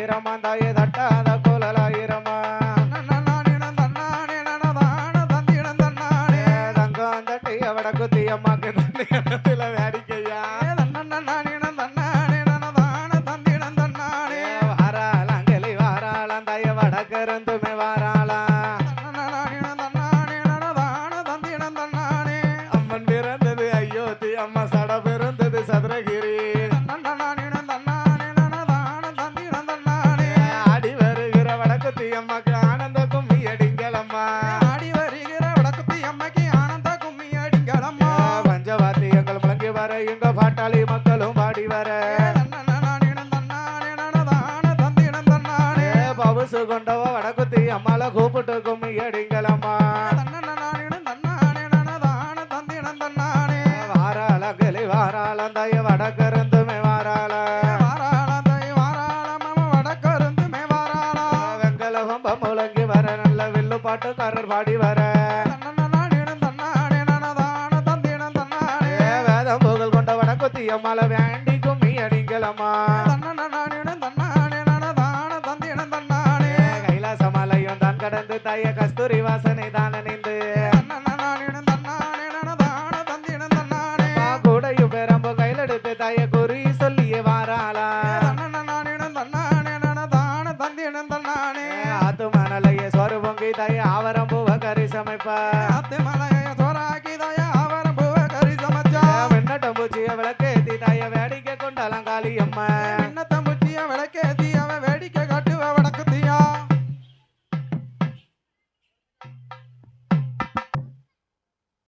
குழலாயிரமா தாயே தட்டாத குழலாயிரமா தன்னனனானே தங்கம் தட்டி அவட குத்தி அம்மாக்கு தண்ணி வேடிக்கையா. தன்னனனானே தன்னானே தாய வடக்கருந்துமே வாராளாம். அம்மன் பிறந்தது அயோத்தி அம்மா சட எங்க பாட்டாளி மக்களும் பாடி வர. பவுசு கொண்டவ வடக்குத்தி அம்மால கூப்பிட்டு கும்மி அடிங்களம்மா வாராளங்களி வாராளம் தாய வடக்கருந்துமே வாராள. வெங்கலவம் முழங்கி வர நல்ல வில்லு பாட்டுக்காரர் பாடி வர. அம்மால வேண்டி கும்மி அடிங்களம்மா. ஏ, கைலாசமலையும் தான் கடந்து தாய கஸ்தூரி வாசனை தான் அணிந்து. கூடையும் பெரம்பு கையிலெடுத்து தாய குறி சொல்லியே வாராளா. ஆத்து மணலைய சொரு பொங்கி ஆவரம் பூவ கறி சமைப்பா மின்னட்டம் பூச்சிய அம்மா.